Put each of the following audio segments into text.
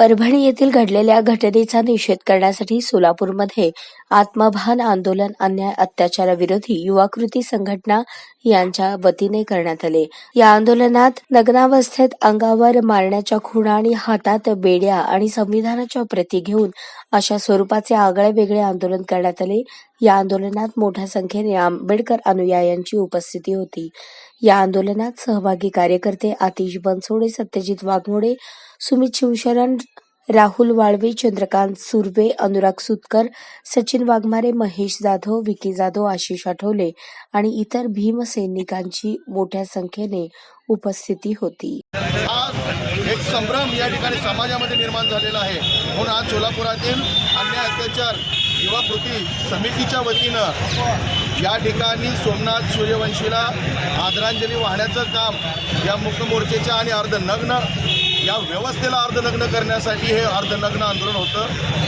परभणी येथील घडलेल्या घटनेचा निषेध करण्यासाठी सोलापूरमध्ये आत्मभान आंदोलन अन्याय अत्याचाराविरोधी युवा कृती संघटना यांच्या वतीने करण्यात आले. या आंदोलनात नग्नावस्थेत अंगावर मारण्याच्या खुणा आणि हातात बेड्या आणि संविधानाच्या प्रती घेऊन अशा स्वरूपाचे आगळे वेगळे आंदोलन करण्यात आले. या आंदोलनात मोठ्या संख्येने आंबेडकर अनुयायांची उपस्थिती होती. या आंदोलनात सहभागी कार्यकर्ते आतिश बनसोडे सत्यजित वाघमोडे सुमित शिवशरण राहुल वाळवे चंद्रकांत सुर्वे अनुराग सुतकर सचिन वाघमारे महेश जाधव विकी जाधव आशिष आठवले आणि इतर भीमसैनिकांची मोठ्या संख्येने उपस्थिती होती. आज एक संभ्रम या ठिकाणी समाजामध्ये निर्माण झालेला आहे. म्हणून आज सोलापुरातील अन्याय अत्याचार युवा कृती समितीच्या वतीनं या ठिकाणी सोमनाथ सूर्यवंशीला आदरांजली वाहण्याचं काम या मुक्त मोर्चेच्या आणि अर्धनग्न या व्यवस्थेला अर्धनग्न करण्यासाठी हे अर्धनग्न आंदोलन होतं.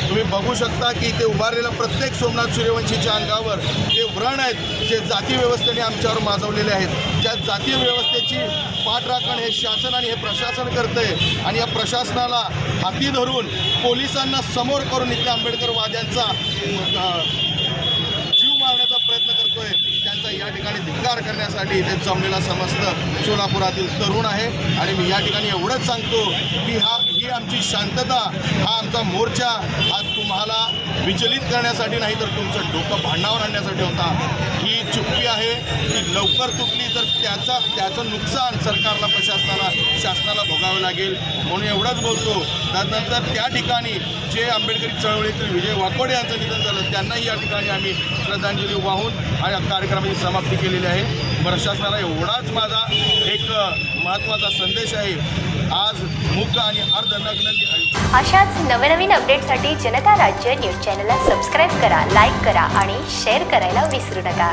तुम्ही बघू शकता की ते उभारलेल्या प्रत्येक सोमनाथ सूर्यवंशीच्या अंगावर जे व्रण आहेत जे जाती व्यवस्थेने आमच्यावर माजवलेले आहेत त्या जातीय व्यवस्थेची पाठराखण हे शासन आणि हे प्रशासन करतंय. आणि या प्रशासनाला हाती धरून पोलिसांना समोर करून इथल्या आंबेडकरवाद्यांचा जीव मारण्याचा प्रयत्न करतोय त्यांचा या ठिकाणी धिक्कार करण्यासाठी इथे जमलेला समस्त सोलापुरातील तरुण आहे. आणि मी या ठिकाणी एवढंच सांगतो की हा ही आमची शांतता हा आमचा मोर्चा हा तुम्हाला विचलित करण्यासाठी नाही तर तुमचं डोकं भांडावर आणण्यासाठी होता. ही चुप्पी आहे ती लवकर तुटली तर त्याचा त्याचं नुकसान सरकारला प्रशासनाला शासनाला भोगावं लागेल. म्हणून एवढंच बोलतो. त्यानंतर त्या ठिकाणी जे आंबेडकरी चळवळीतील विजय वाकोडे यांचं निधन झालं त्यांनाही या ठिकाणी आम्ही श्रद्धांजली वाहून आणि कार्यक्रमाची समाप्ती केलेली आहे. प्रशासनाला एवढाच माझा एक महत्त्वाचा संदेश आहे. आज मुक्त आणि अर्धनग्न अशाच नवनवीन अपडेटसाठी जनता राज्य न्यूज चॅनलला सबस्क्राईब करा लाईक करा आणि शेअर करायला विसरू नका.